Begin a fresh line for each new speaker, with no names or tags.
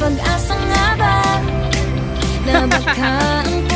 pag-asa nga ba? Na baka ang